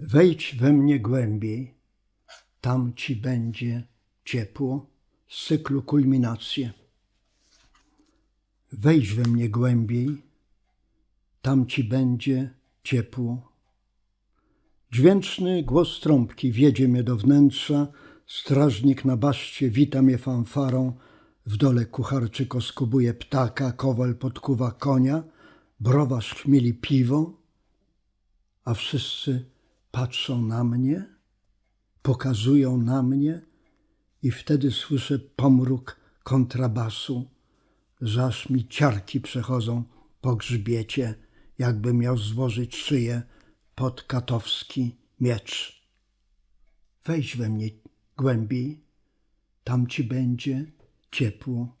Wejdź we mnie głębiej, tam ci będzie ciepło z cyklu kulminacje. Wejdź we mnie głębiej, tam ci będzie ciepło. Dźwięczny głos trąbki wiedzie mnie do wnętrza, strażnik na baszcie wita mnie fanfarą, w dole kucharczyk oskubuje ptaka, kowal podkuwa konia, browarz chmieli piwo, a wszyscy patrzą na mnie, pokazują na mnie i wtedy słyszę pomruk kontrabasu, że aż mi ciarki przechodzą po grzbiecie, jakby miał złożyć szyję pod katowski miecz. Wejdź we mnie głębiej, tam ci będzie ciepło.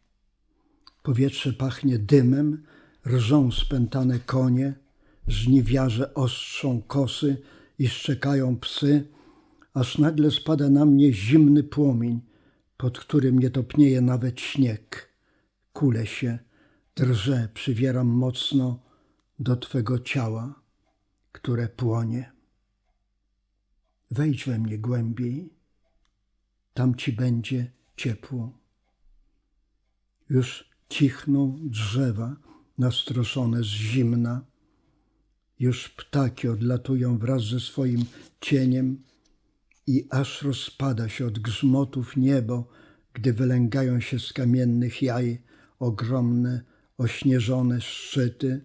Powietrze pachnie dymem, rżą spętane konie, żniwiarze ostrzą kosy i szczekają psy, aż nagle spada na mnie zimny płomień, pod którym nie topnieje nawet śnieg. Kulę się, drżę, przywieram mocno do Twego ciała, które płonie. Wejdź we mnie głębiej, tam Ci będzie ciepło. Już cichną drzewa nastroszone z zimna, już ptaki odlatują wraz ze swoim cieniem i aż rozpada się od grzmotów niebo, gdy wylęgają się z kamiennych jaj ogromne, ośnieżone szczyty,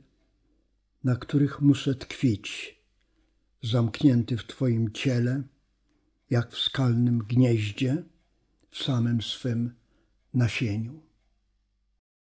na których muszę tkwić, zamknięty w Twoim ciele, jak w skalnym gnieździe, w samym swym nasieniu.